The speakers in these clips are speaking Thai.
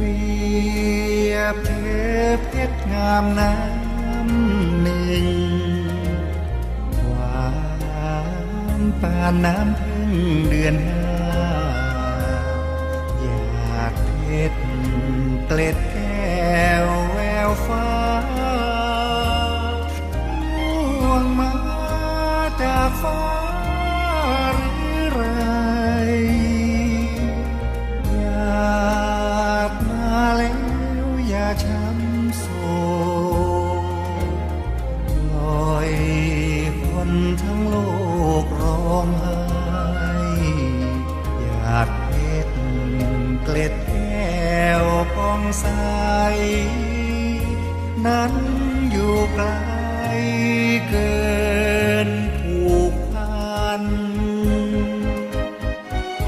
รียบเทพเพชรงามน้ำหนึ่ง หวานปานน้ำพึ่งเดือนห้า ช้ำโศกปล่อยคนทั้งโลกร้องไห้อยากเพชรเกล็ดแก้วปองใส นั้นอยู่ไกลเกินผูกพัน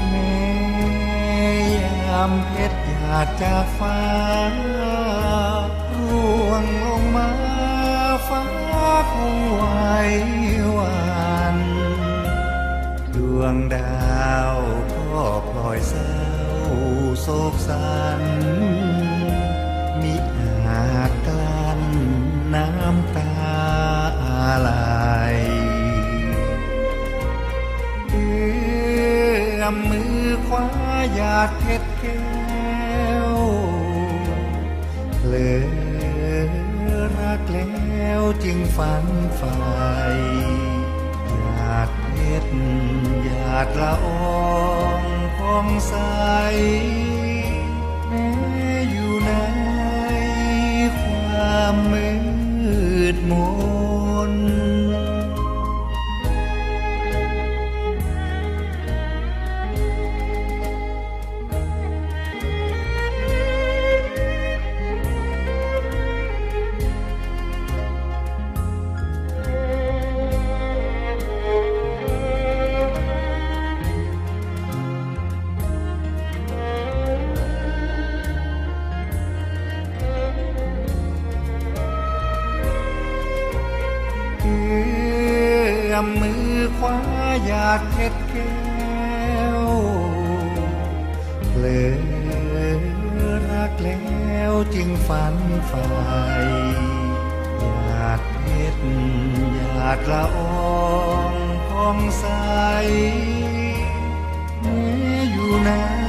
แม้ยามเพชรหยาดจากฟ้า วงลงมาฟ้าคงไหวหวันดวงดาวก็พลอยเศร้าโศกสันมิอาจกลั้นน้ำตาไหลเอื้อมมือคว้าหยาดเพชรแก้ งฝันฝ่หยาดเพชรหยาดละอองพองใสแม้อยู่ในความมืดมน มือคว้าหยาดเพชรแก้วเพลอรักแล้วจึงฝันฝ่หยาดเพชรหยาดละอองพองใสแม้อยู่นา